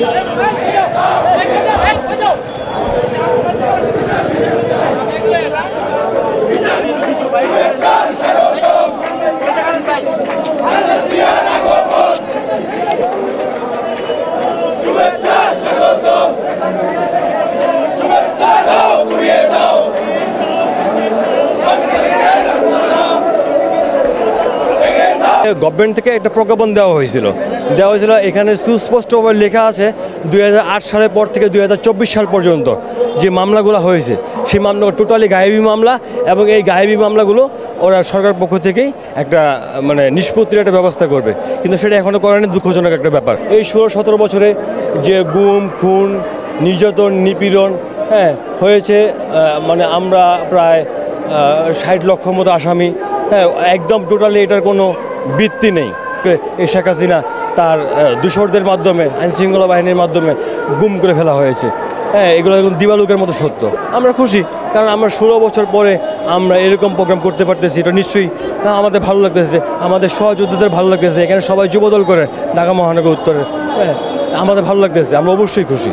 Vamos! Government থেকে একটা প্রজ্ঞাপন দেওয়া হয়েছিল। দেওয়া হয়েছিল, এখানে সুস্পষ্টভাবে লেখা আছে, দুই হাজার আট সালের পর থেকে দুই হাজার চব্বিশ সাল পর্যন্ত যে মামলাগুলো হয়েছে, সেই মামলাগুলো টোটালি গায়েবী মামলা এবং এই গায়েবী মামলাগুলো ওরা সরকার পক্ষ থেকেই একটা মানে নিষ্পত্তির একটা ব্যবস্থা করবে। কিন্তু সেটা এখনও করেনি দুঃখজনক একটা ব্যাপার। এই ষোলো সতেরো বছরে যে গুম, খুন, নির্যাতন, নিপীড়ন হ্যাঁ হয়েছে মানে আমরা প্রায় ষাট লক্ষ মতো আসামি হ্যাঁ একদম টোটালি এটার কোনো ভিত্তি নেই। শেখ হাসিনা তার দূষরদের মাধ্যমে আইনশৃঙ্খলা বাহিনীর মাধ্যমে গুম করে ফেলা হয়েছে। হ্যাঁ এগুলো এখন দিবালুকের মতো সত্য। আমরা খুশি, কারণ আমরা ষোলো বছর পরে আমরা এরকম প্রোগ্রাম করতে পারতেছি, এটা নিশ্চয়ই আমাদের ভালো লাগতেছে, আমাদের সহযোদ্ধাদের ভালো লাগতেছে, এখানে সবাই যুবদল করে ঢাকা মহানগর উত্তরে। হ্যাঁ আমাদের ভালো লাগতেছে, আমরা অবশ্যই খুশি।